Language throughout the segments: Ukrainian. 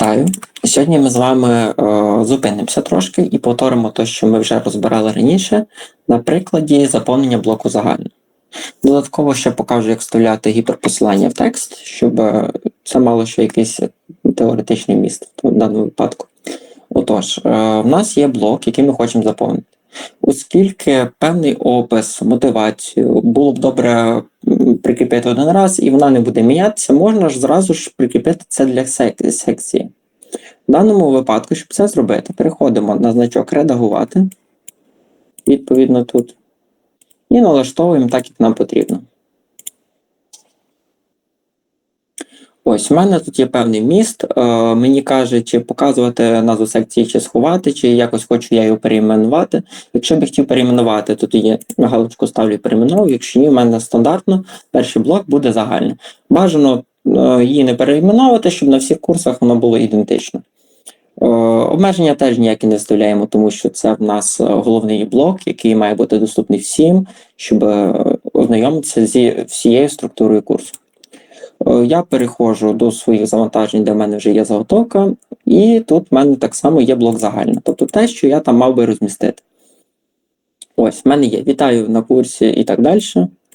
Вітаю! Сьогодні ми з вами е, зупинимося трошки і повторимо те, що ми вже розбирали раніше, на прикладі заповнення блоку загально. Додатково ще покажу, як вставляти гіперпосилання в текст, щоб е, це мало ще якийсь теоретичний міст в даному випадку. Отож, е, в нас є блок, який ми хочемо заповнити. Оскільки певний опис, мотивацію було б добре прикріпити один раз, і вона не буде мінятися, можна ж зразу ж прикріпити це для сек- секції. В даному випадку, щоб це зробити, переходимо на значок редагувати, відповідно тут, і налаштовуємо так, як нам потрібно. Ось, у мене тут є певний міст. Е, мені каже, чи показувати назву секції, чи сховати, чи якось хочу я його перейменувати. Якщо б я хотів перейменувати, то тоді на галочку ставлю перейменовую. Якщо ні, в мене стандартно перший блок буде загальний. Бажано е, її не перейменовувати, щоб на всіх курсах воно було ідентично. Е, Обмеження теж ніякі не вставляємо, тому що це в нас е, головний блок, який має бути доступний всім, щоб е, ознайомитися зі всією структурою курсу. Е, Я переходжу до своїх завантажень, де в мене вже є заготовка, і тут в мене так само є блок загальний, тобто те, що я там мав би розмістити. Ось, в мене є вітаю на курсі і так далі.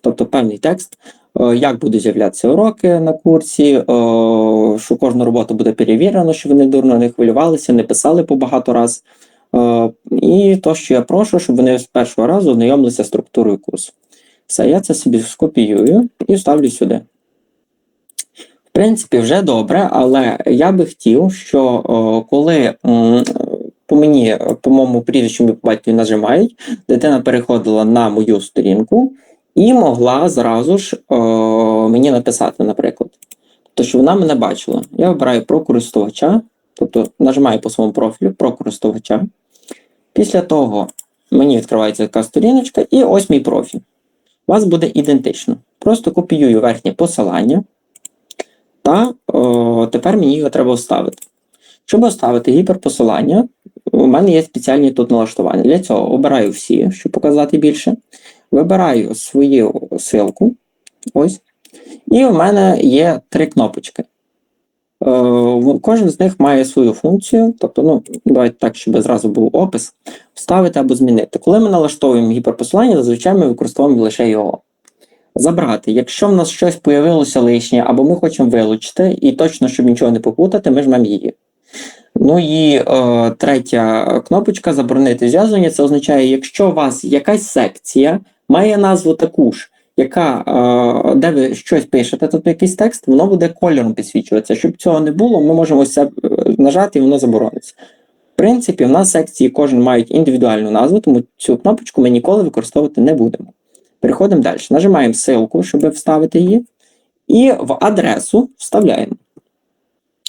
Тобто певний текст, е, як будуть з'являтися уроки на курсі, е, що кожна робота буде перевірена, щоб вони дурно не хвилювалися, не писали по багато раз. І то, що я прошу, щоб вони з першого разу ознайомилися з структурою курсу. Все, я це собі скопіюю і вставлю сюди. Принципі, вже добре, але я би хотів, що о, коли по мені, по моєму прізвищу по батькові нажимають, дитина переходила на мою сторінку і могла зразу ж о, мені написати, наприклад. Тобто, що вона мене бачила. Я вибираю про користувача, тобто нажимаю по своєму профілю про користувача. Після того мені відкривається така сторіночка, і ось мій профіль. У вас буде ідентично. Просто копіюю верхнє посилання. Та о, тепер мені його треба вставити. Щоб вставити гіперпосилання, у мене є спеціальні тут налаштування. Для цього обираю всі, щоб показати більше. Вибираю свою ссылку. Ось. І в мене є три кнопочки. Е, кожен з них має свою функцію. Тобто, ну, давайте так, щоб зразу був опис. Вставити або змінити. Коли ми налаштовуємо гіперпосилання, зазвичай ми використовуємо лише його забрати. Якщо в нас щось появилося лишнє, або ми хочемо вилучити, і точно, щоб нічого не попутати, ми жмемо її. Ну і е, третя кнопочка заборонити зв'язування. Це означає, якщо у вас якась секція має назву таку ж, яка, е, де ви щось пишете, тобто якийсь текст, воно буде кольором підсвічуватися. Щоб цього не було, ми можемо ось це е, нажати і воно заборониться. В принципі, в нас секції кожен мають індивідуальну назву, тому цю кнопочку ми ніколи використовувати не будемо. Переходимо далі. Нажимаємо ссылку, щоб вставити її, і в адресу вставляємо.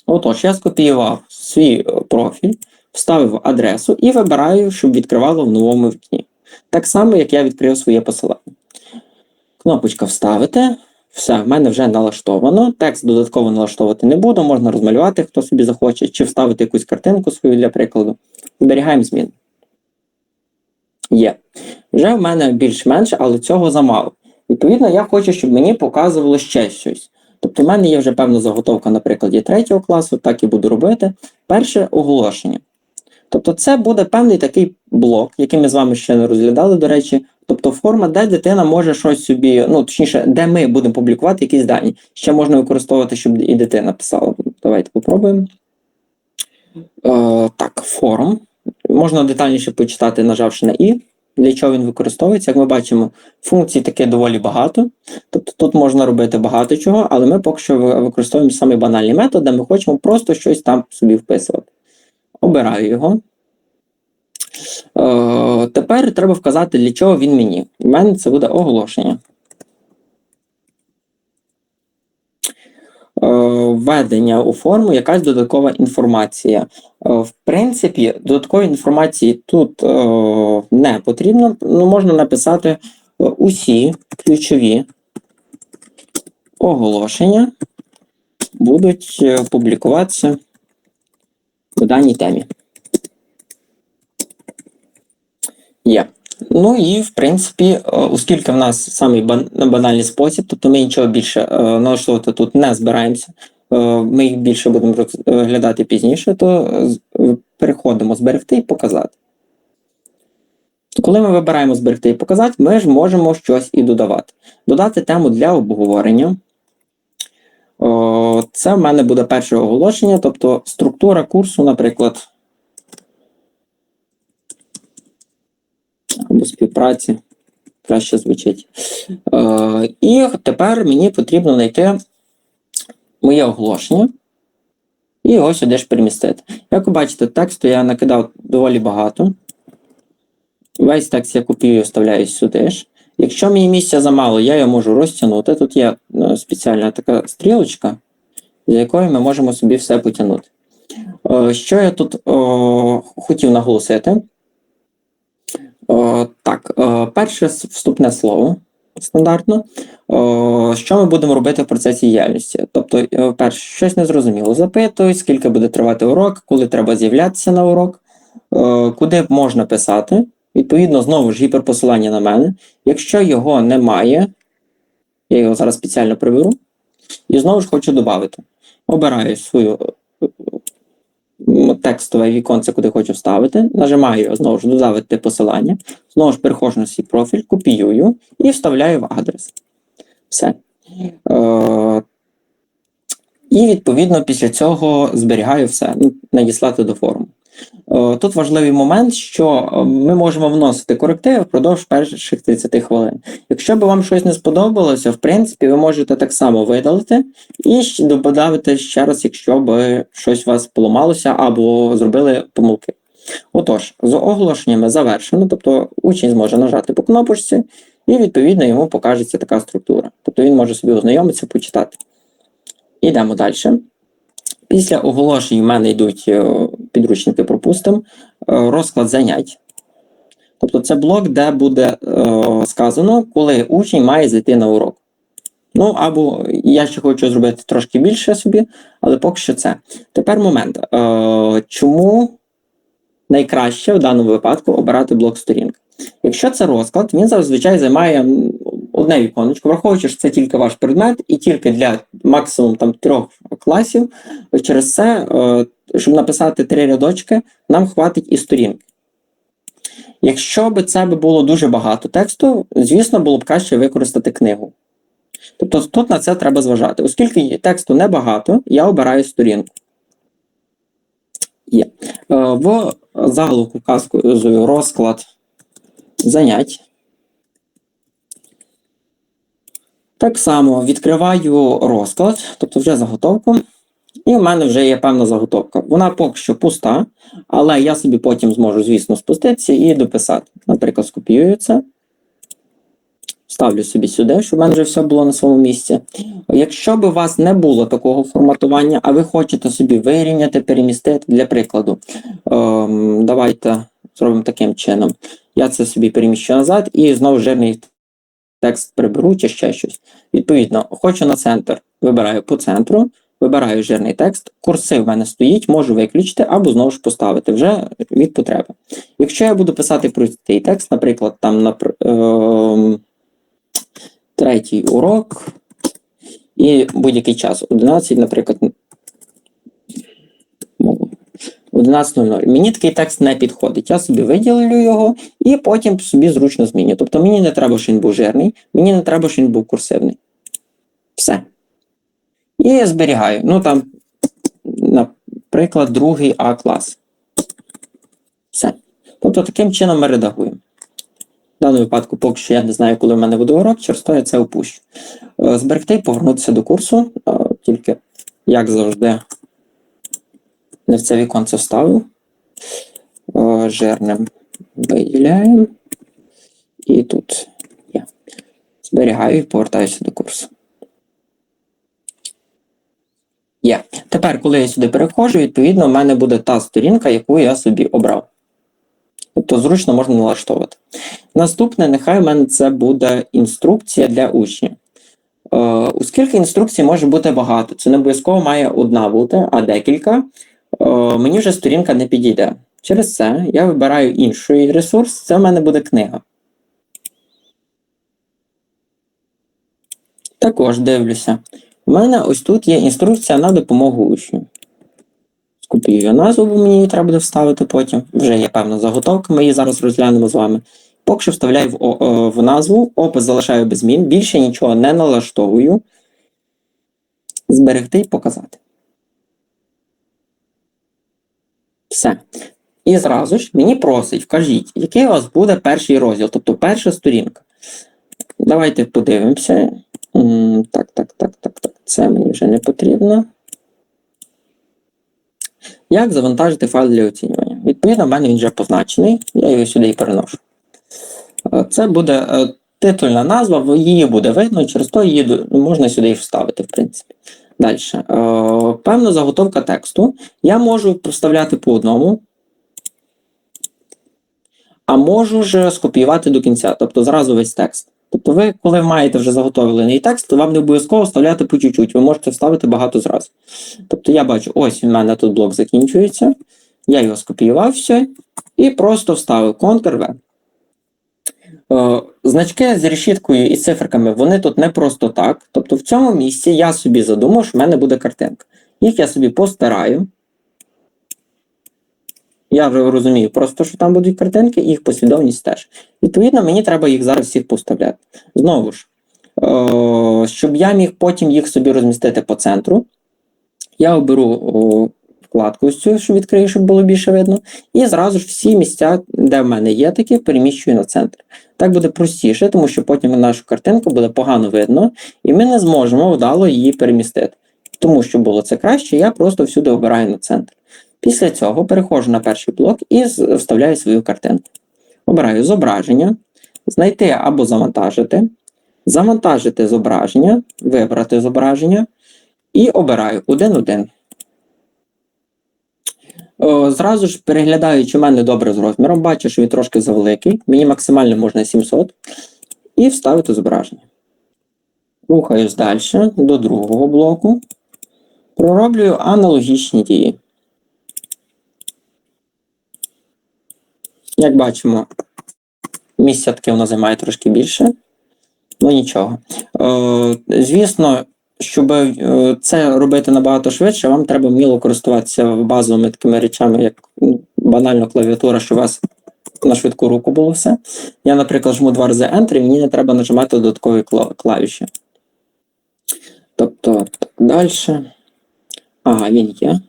Отож, я скопіював свій е, профіль, вставив адресу і вибираю, щоб відкривало в новому вікні. Так само, як я відкрив своє посилання. Кнопочка вставити. Все, в мене вже налаштовано. Текст додатково налаштовувати не буду, можна розмалювати, хто собі захоче, чи вставити якусь картинку свою для прикладу. Зберігаємо зміни. Є. Вже в мене більш-менш, але цього замало. Відповідно, я хочу, щоб мені показувало ще щось. Тобто, в мене є вже певна заготовка на прикладі третього класу, так і буду робити. Перше оголошення. Тобто, це буде певний такий блок, який ми з вами ще не розглядали, до речі. Тобто форма, де дитина може щось собі, ну точніше, де ми будемо публікувати якісь дані. Ще можна використовувати, щоб і дитина писала. Давайте попробуємо. Е, так, форум. Можна детальніше почитати, нажавши на І. Для чого він використовується? Як ми бачимо, функцій таки доволі багато. Тобто тут можна робити багато чого, але ми поки що використовуємо самий банальний метод, де ми хочемо просто щось там собі вписувати. Обираю його. Е, тепер треба вказати, для чого він мені. У мене це буде оголошення. Введення у форму, якась додаткова інформація. Е, В принципі, додаткової інформації тут е, не потрібно. Ну, можна написати е, усі ключові оголошення будуть е, публікуватися в даній темі. Є. Ну і в принципі, е, оскільки в нас самий банальний спосіб, тобто ми нічого більше е, налаштовувати тут не збираємося. е, ми їх більше будемо розглядати пізніше, то переходимо зберегти і показати. Коли ми вибираємо зберегти і показати, ми ж можемо щось і додавати. Додати тему для обговорення. Це в мене буде перше оголошення, тобто структура курсу, наприклад, або співпраці. Краще звучить. Е, і тепер мені потрібно знайти моє оголошення і його сюди ж перемістити. Як ви бачите, тексту я накидав доволі багато. Весь текст я копіюю, вставляю сюди ж. Якщо мені місця замало, я його можу розтягнути. Тут є е, спеціальна така стрілочка, з якою ми можемо собі все потягнути. Е, Що я тут о, хотів наголосити? О, так, е, перше вступне слово стандартно. О, що ми будемо робити в процесі діяльності? Тобто, е, перше, щось незрозуміло. Запитую, скільки буде тривати урок, коли треба з'являтися на урок, е, куди можна писати. Відповідно, знову ж гіперпосилання на мене. Якщо його немає, я його зараз спеціально приберу. І знову ж хочу додати. Обираю свою е, текстове віконце, куди хочу вставити. Нажимаю знову ж додати посилання. Знову ж переходжу на свій профіль, копіюю і вставляю в адрес. Все. Е, і відповідно після цього зберігаю все, ну, надіслати до форуму. Е, Тут важливий момент, що е, ми можемо вносити корективи впродовж перших 30 хвилин. Якщо б вам щось не сподобалося, в принципі, ви можете так само видалити і додати ще раз, якщо б щось у вас поламалося або зробили помилки. Отож, з оголошеннями завершено, тобто учень зможе нажати по кнопочці, і відповідно йому покажеться така структура. Тобто він може собі ознайомитися, почитати. Ідемо далі. Після оголошень в мене йдуть е, підручники, пропустимо, е, розклад занять. Тобто це блок, де буде е, сказано, коли учень має зайти на урок. Ну, або я ще хочу зробити трошки більше собі, але поки що це. Тепер момент. Е, чому найкраще в даному випадку обирати блок сторінки? Якщо це розклад, він зазвичай займає одне віконечко, враховуючи, що це тільки ваш предмет, і тільки для максимум там трьох класів. Через це, е, щоб написати три рядочки, нам хватить і сторінки. Якщо б це було дуже багато тексту, звісно, було б краще використати книгу. Тобто тут на це треба зважати. Оскільки тексту небагато, я обираю сторінку. Є. Е, В заголовку вказую розклад занять. Так само відкриваю розклад, тобто вже заготовку. І в мене вже є певна заготовка. Вона поки що пуста, але я собі потім зможу, звісно, спуститися і дописати. Наприклад, скопіюю це. Ставлю собі сюди, щоб в мене вже все було на своєму місці. Якщо б у вас не було такого форматування, а ви хочете собі вирівняти, перемістити, для прикладу, ем, давайте зробимо таким чином. Я це собі переміщу назад і знову жирний текст приберу чи ще щось. Відповідно, хочу на центр, вибираю по центру, вибираю жирний текст, курсив в мене стоїть, можу виключити або знову ж поставити вже від потреби. Якщо я буду писати простий текст, наприклад, там на е, третій урок і будь-який час, 11, наприклад, 11.00. Мені такий текст не підходить. Я собі виділю його і потім собі зручно зміню. Тобто мені не треба, щоб він був жирний, мені не треба, щоб він був курсивний. Все. І зберігаю. Ну там, наприклад, другий А клас. Все. Тобто таким чином ми редагуємо. В даному випадку, поки що я не знаю, коли в мене буде урок, через то я це опущу. Е, Зберегти і повернутися до курсу, е, тільки, як завжди, не в це віконце вставив. Е, Жирним виділяємо. І тут є. Зберігаю і повертаюся до курсу. Є. Тепер, коли я сюди переходжу, відповідно, в мене буде та сторінка, яку я собі обрав. Тобто зручно можна налаштовувати. Наступне, нехай в мене це буде інструкція для учнів. Е, оскільки інструкцій може бути багато, це не обов'язково має одна бути, а декілька, е, мені вже сторінка не підійде. Через це я вибираю інший ресурс, це в мене буде книга. Також дивлюся. У мене ось тут є інструкція на допомогу учню. Скопіюю назву, бо мені її треба буде вставити потім. Вже є певна заготовка, ми її зараз розглянемо з вами. Поки що вставляю в, е, в назву, опис залишаю без змін, більше нічого не налаштовую. Зберегти і показати. Все. І зразу ж мені просить, вкажіть, який у вас буде перший розділ, тобто перша сторінка. Давайте подивимося. Так, так, так, так, так. Це мені вже не потрібно. Як завантажити файл для оцінювання? Відповідно, в мене він вже позначений, я його сюди і переношу. Е, Це буде е, титульна назва, її буде видно, через то її можна сюди і вставити, в принципі. Далі. Певна заготовка тексту. Я можу вставляти по одному, а можу ж скопіювати до кінця, тобто зразу весь текст. Тобто, ви, коли маєте вже заготовлений текст, то вам не обов'язково вставляти по чуть-чуть, ви можете вставити багато зразу. Тобто я бачу, ось у мене тут блок закінчується. Я його скопіював і просто вставив Ctrl-V. Е, Значки з решіткою і циферками, вони тут не просто так. Тобто в цьому місці я собі задумав, що в мене буде картинка. Їх я собі постараю. Я вже розумію просто, що там будуть картинки, і їх послідовність теж. Відповідно, мені треба їх зараз всіх поставляти. Знову ж, е, щоб я міг потім їх собі розмістити по центру, я оберу о, вкладку ось цю, що відкрию, щоб було більше видно. І зразу ж всі місця, де в мене є такі, переміщую на центр. Так буде простіше, тому що потім нашу картинку буде погано видно, і ми не зможемо вдало її перемістити. Тому що було це краще, я просто всюди обираю на центр. Після цього переходжу на перший блок і вставляю свою картинку. Обираю зображення, знайти або завантажити, завантажити зображення, вибрати зображення і обираю 1-1. Зразу ж переглядаю, чи в мене добре з розміром, бачу, що він трошки завеликий, мені максимально можна 700, і вставити зображення. Рухаюсь далі до другого блоку. Пророблюю аналогічні дії. Як бачимо, місця таке воно займає трошки більше. Ну нічого. Е, звісно, щоб е, це робити набагато швидше, вам треба вміло користуватися базовими такими речами, як банально клавіатура, щоб у вас на швидку руку було все. Я, наприклад, жму два рази Enter, і мені не треба нажимати додаткові клавіші. Тобто, так, далі. Ага, він є.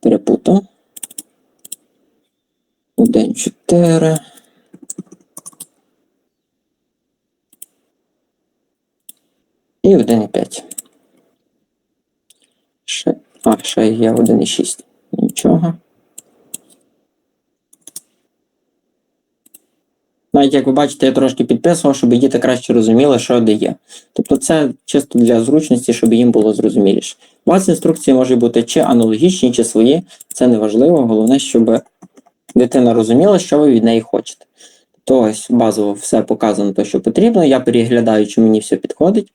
Перепутав. 1, 4. І 1,5. Ще, а, ще є 1,6. Нічого. Навіть як ви бачите, я трошки підписував, щоб діти краще розуміли, що де є. Тобто це чисто для зручності, щоб їм було зрозуміліше. У вас інструкції можуть бути чи аналогічні, чи свої. Це не важливо. Головне, щоб дитина розуміла, що ви від неї хочете. То ось базово все показано, те, що потрібно. Я переглядаю, чи мені все підходить.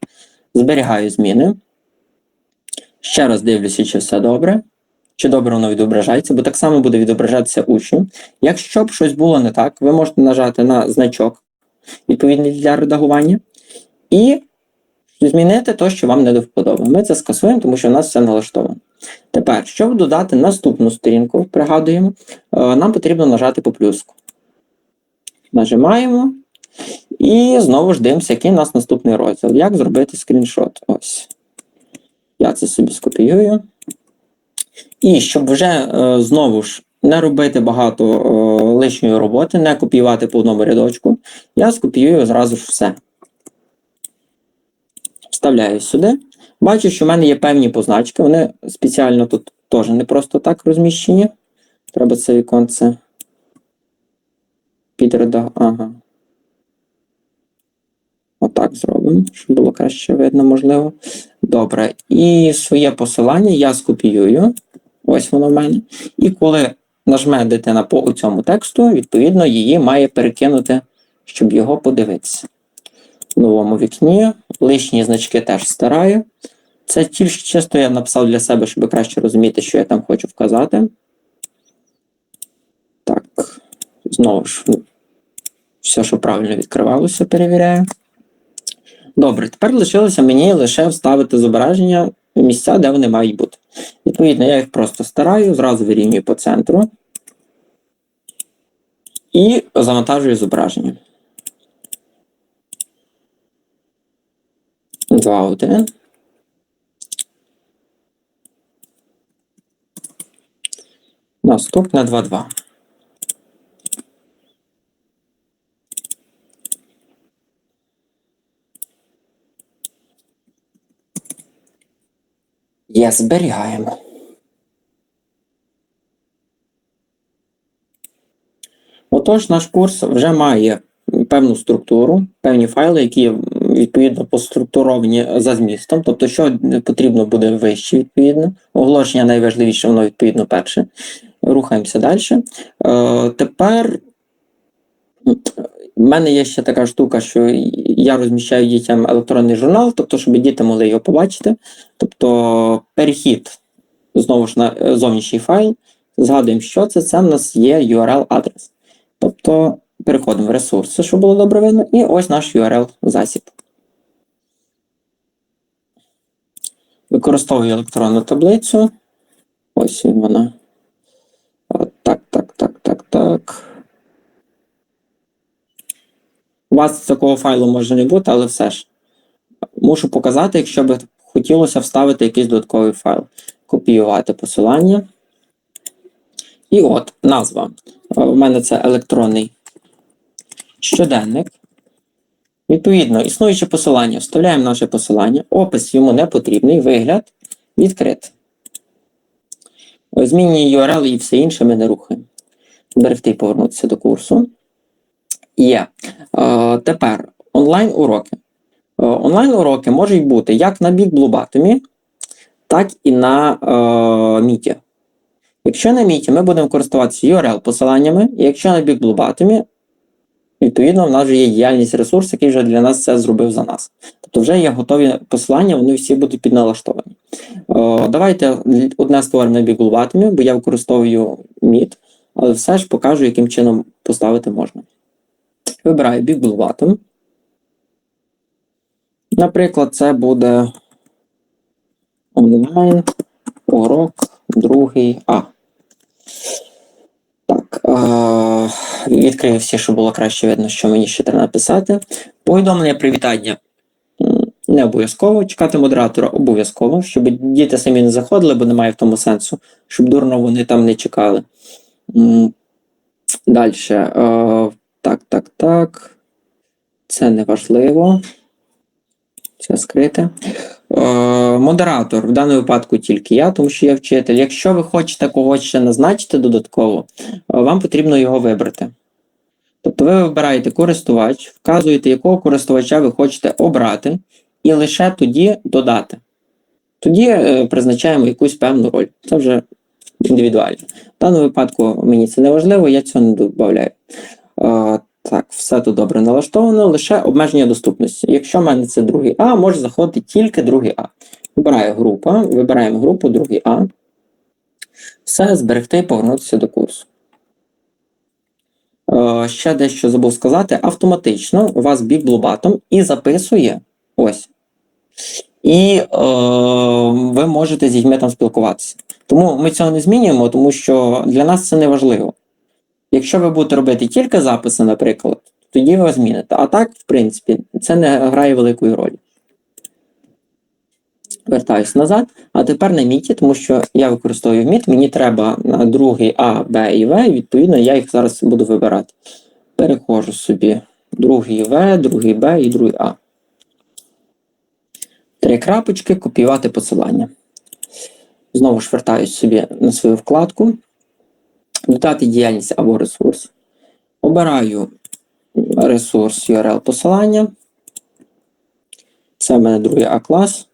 Зберігаю зміни. Ще раз дивлюся, чи все добре. Чи добре воно відображається, бо так само буде відображатися учню. Якщо б щось було не так, ви можете нажати на значок відповідний для редагування і змінити те, що вам не до вподоби. Ми це скасуємо, тому що у нас все налаштовано. Тепер, щоб додати наступну сторінку, пригадуємо, е, нам потрібно нажати по плюску. Нажимаємо. І знову ж дивимося, який у нас наступний розділ. Як зробити скріншот? Ось. Я це собі скопіюю. І щоб вже е, знову ж не робити багато е, лишньої роботи, не копіювати по одному рядочку, я скопіюю зразу ж все. Вставляю сюди. Бачу, що в мене є певні позначки, вони спеціально тут теж не просто так розміщені. Треба це віконце підреда. Ага. Отак зробимо, щоб було краще видно, можливо. Добре. І своє посилання я скопіюю. Ось воно в мене. І коли нажме дитина по цьому тексту, відповідно, її має перекинути, щоб його подивитися. В новому вікні. Лишні значки теж стараю. Це тільки чисто я написав для себе, щоб краще розуміти, що я там хочу вказати. Так, знову ж, ну, все, що правильно відкривалося, перевіряю. Добре, тепер лишилося мені лише вставити зображення в місця, де вони мають бути. Відповідно, я їх просто стараю, зразу вирівнюю по центру і завантажую зображення. 2, 1. Наступне 2, 2. Є, зберігаємо. Отож, наш курс вже має певну структуру, певні файли, які відповідно поструктуровані за змістом. Тобто, що потрібно буде вище, відповідно. Оголошення найважливіше, воно відповідно перше. Рухаємося далі. Е, тепер в мене є ще така штука, що я розміщаю дітям електронний журнал, тобто, щоб діти могли його побачити. Тобто перехід знову ж на е, зовнішній файл. Згадуємо, що це. Це в нас є URL-адрес. Тобто переходимо в ресурси, щоб було добре видно, і ось наш URL-засіб. Використовую електронну таблицю. Ось вона. Так. У вас такого файлу може не бути, але все ж. Мушу показати, якщо би хотілося вставити якийсь додатковий файл. Копіювати посилання. І от назва. У мене це електронний щоденник. Відповідно, існуюче посилання. Вставляємо наше посилання. Опис йому не потрібний, вигляд відкрит. Змінює URL і все інше ми не рухаємо. Берегти і повернутися до курсу. Є. Е, тепер онлайн-уроки. Е, онлайн-уроки можуть бути як на бік Блубатомі, так і на е, Міті. Якщо на Міті ми будемо користуватися URL-посиланнями, і якщо на бік Блубатомі, відповідно, в нас вже є діяльність ресурс, який вже для нас це зробив за нас. Тобто вже є готові посилання, вони всі будуть підналаштовані. О, давайте одне створимо на бік Блубатомі, бо я використовую Meet, але все ж покажу, яким чином поставити можна. Вибираю Blue Button. Наприклад, це буде онлайн урок другий А. Так, е відкрию всі, щоб було краще видно, що мені ще треба написати. Повідомлення привітання не обов'язково. Чекати модератора обов'язково, щоб діти самі не заходили, бо немає в тому сенсу, щоб дурно вони там не чекали. Далі. Е так, так, так. Це не важливо. Це скрите. Е, Модератор. В даному випадку тільки я, тому що я вчитель. Якщо ви хочете когось ще назначити додатково, е, вам потрібно його вибрати. Тобто ви вибираєте користувач, вказуєте, якого користувача ви хочете обрати, і лише тоді додати. Тоді призначаємо якусь певну роль. Це вже індивідуально. В даному випадку мені це не важливо, я цього не додаю. Так, все тут добре налаштовано, лише обмеження доступності. Якщо в мене це другий А, може заходити тільки другий А. Вибираю група, вибираємо групу другий А. Все, зберегти і повернутися до курсу. Е, ще дещо забув сказати: автоматично у вас бік блубатом і записує ось. І е, ви можете з дітьми там спілкуватися. Тому ми цього не змінюємо, тому що для нас це не важливо. Якщо ви будете робити тільки записи, наприклад, тоді ви зміните. А так, в принципі, це не грає великої ролі. Вертаюсь назад. А тепер на міті, тому що я використовую міт, мені треба на другий А, Б і В, і відповідно, я їх зараз буду вибирати. Перехожу собі другий В, другий Б і другий А. Три крапочки, копіювати посилання. Знову ж вертаюсь собі на свою вкладку додати діяльність або ресурс. Обираю ресурс URL посилання. Це в мене другий А-клас.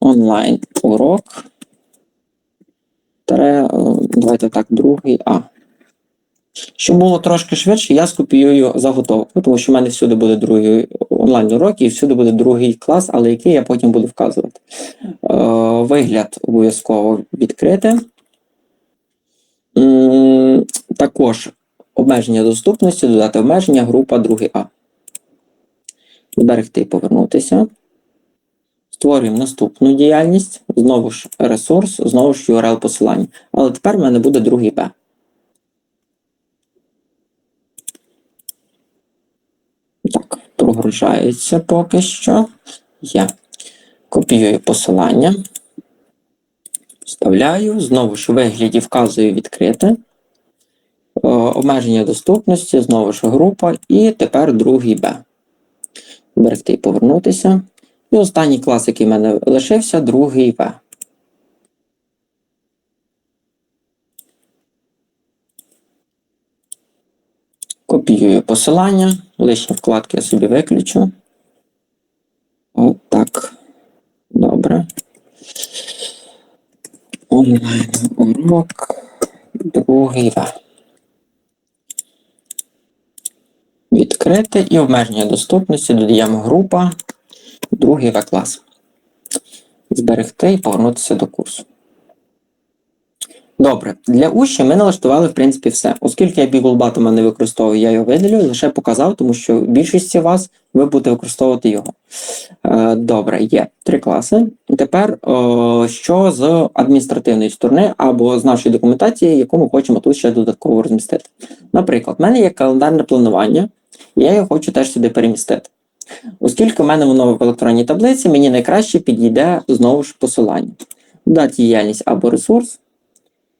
Онлайн урок. Давайте так, другий А. Щоб було трошки швидше, я скопіюю заготовку, тому що в мене всюди буде другий онлайн-урок і всюди буде другий клас, але який я потім буду вказувати. Е, Вигляд обов'язково відкрити. Також обмеження доступності, додати обмеження група 2А. Зберегти і повернутися. Створюємо наступну діяльність, знову ж ресурс, знову ж URL посилання. Але тепер в мене буде другий Б. Так, прогружається поки що. Є. Копіюю посилання. Вставляю, знову ж у вигляді вказую відкрите. Е, Обмеження доступності, знову ж група, і тепер другий Б. Зберегти і повернутися. І останній клас, який в мене лишився, другий В. Копіюю посилання, лишні вкладки я собі виключу. Отак. Добре. Онлайн урок. Другий. Відкрити і обмеження доступності додаємо група. Другий В клас. Зберегти і повернутися до курсу. Добре, для учнів ми налаштували, в принципі, все. Оскільки я Beaglebottom не використовую, я його видалю, лише показав, тому що в більшості вас ви будете використовувати його. Е, Добре, є три класи. Тепер, що з адміністративної сторони або з нашої документації, яку ми хочемо тут ще додатково розмістити. Наприклад, в мене є календарне планування, я його хочу теж сюди перемістити. Оскільки в мене воно в електронній таблиці, мені найкраще підійде знову ж посилання. Дати діяльність або ресурс.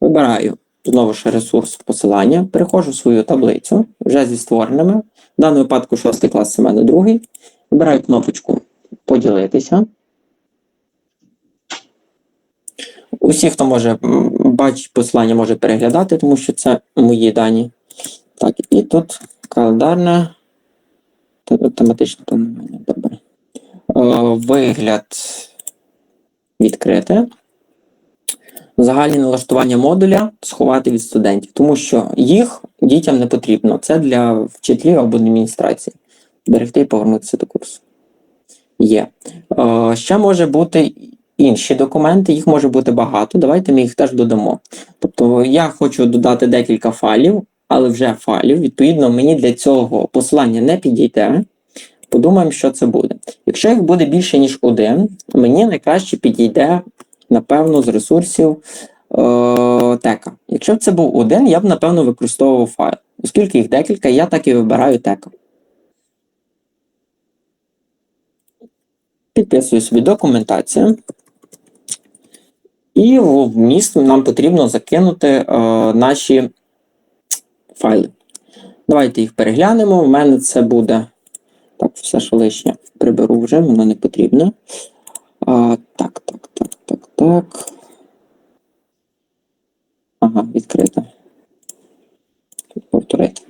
Вибираю знову ж ресурс посилання, переходжу в свою таблицю вже зі створеними. В даному випадку 6 клас це мене другий. Вибираю кнопочку Поділитися. Усі, хто може бачить посилання, може переглядати, тому що це мої дані. Так, і тут календарне тематичне планування. Добре. Е, Вигляд відкрите. Загальні налаштування модуля сховати від студентів, тому що їх дітям не потрібно. Це для вчителів або адміністрації. Берегти і повернутися до курсу. Є. Е, ще може бути інші документи, їх може бути багато. Давайте ми їх теж додамо. Тобто я хочу додати декілька файлів, але вже файлів. Відповідно, мені для цього посилання не підійде. Подумаємо, що це буде. Якщо їх буде більше, ніж один, мені найкраще підійде, напевно, з ресурсів е, тека. Якщо б це був один, я б, напевно, використовував файл. Оскільки їх декілька, я так і вибираю тека. Підписую собі документацію. І в вміст нам потрібно закинути е, наші файли. Давайте їх переглянемо. У мене це буде. Так, все, що лишнє приберу вже, воно не потрібно. А, так, так, так. Ага, відкрито. Повторити.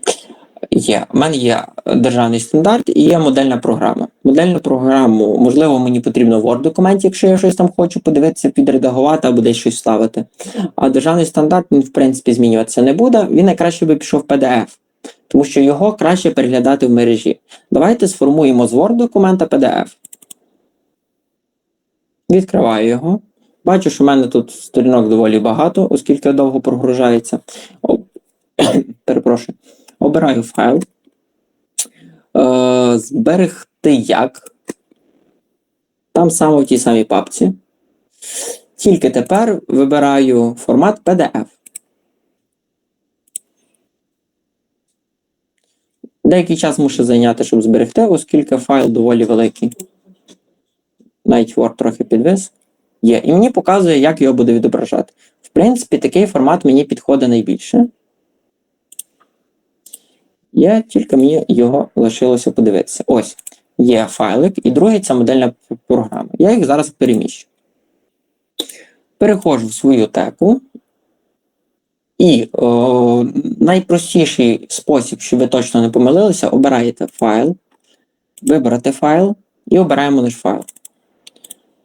Є. У мене є державний стандарт і є модельна програма. Модельну програму, можливо, мені потрібно в Word документі, якщо я щось там хочу подивитися, підредагувати або десь щось вставити. А державний стандарт, він, в принципі, змінюватися не буде. Він найкраще би пішов в PDF, тому що його краще переглядати в мережі. Давайте сформуємо з Word документа PDF. Відкриваю його. Бачу, що в мене тут сторінок доволі багато, оскільки довго прогружається. О, перепрошую. Обираю файл. Е, зберегти як. Там саме в тій самій папці. Тільки тепер вибираю формат PDF. Деякий час мушу зайняти, щоб зберегти, оскільки файл доволі великий. Навіть Word трохи підвис. Є. І мені показує, як його буде відображати. В принципі, такий формат мені підходить найбільше. Є, тільки мені його лишилося подивитися. Ось, є файлик, і другий це модельна програма. Я їх зараз переміщу. Переходжу в свою теку. І о, найпростіший спосіб, щоб ви точно не помилилися, обираєте файл, вибрати файл і обираємо наш файл.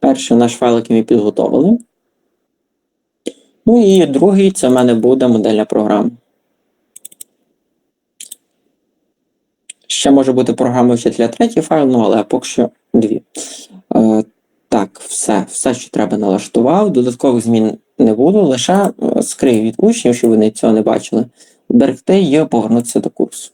Перший наш файл, який ми підготовили. Ну і другий це в мене буде модельна програма. Ще може бути програма вчителя третій файл, ну але поки що дві. Е, так, все, все, що треба, налаштував. Додаткових змін не буду, лише е, скрию від учнів, щоб вони цього не бачили. Берегти і повернутися до курсу.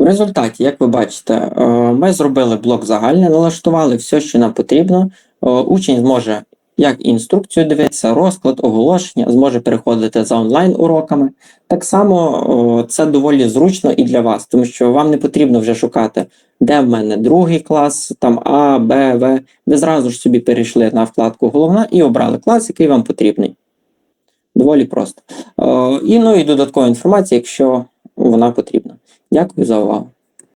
В результаті, як ви бачите, е, ми зробили блок загальний, налаштували все, що нам потрібно. Е, Учень зможе як інструкцію дивитися, розклад, оголошення, зможе переходити за онлайн-уроками. Так само це доволі зручно і для вас, тому що вам не потрібно вже шукати, де в мене другий клас, там А, Б, В. Ви зразу ж собі перейшли на вкладку Головна і обрали клас, який вам потрібний. Доволі просто. Е, І ну і додаткова інформація, якщо вона потрібна. Дякую за увагу.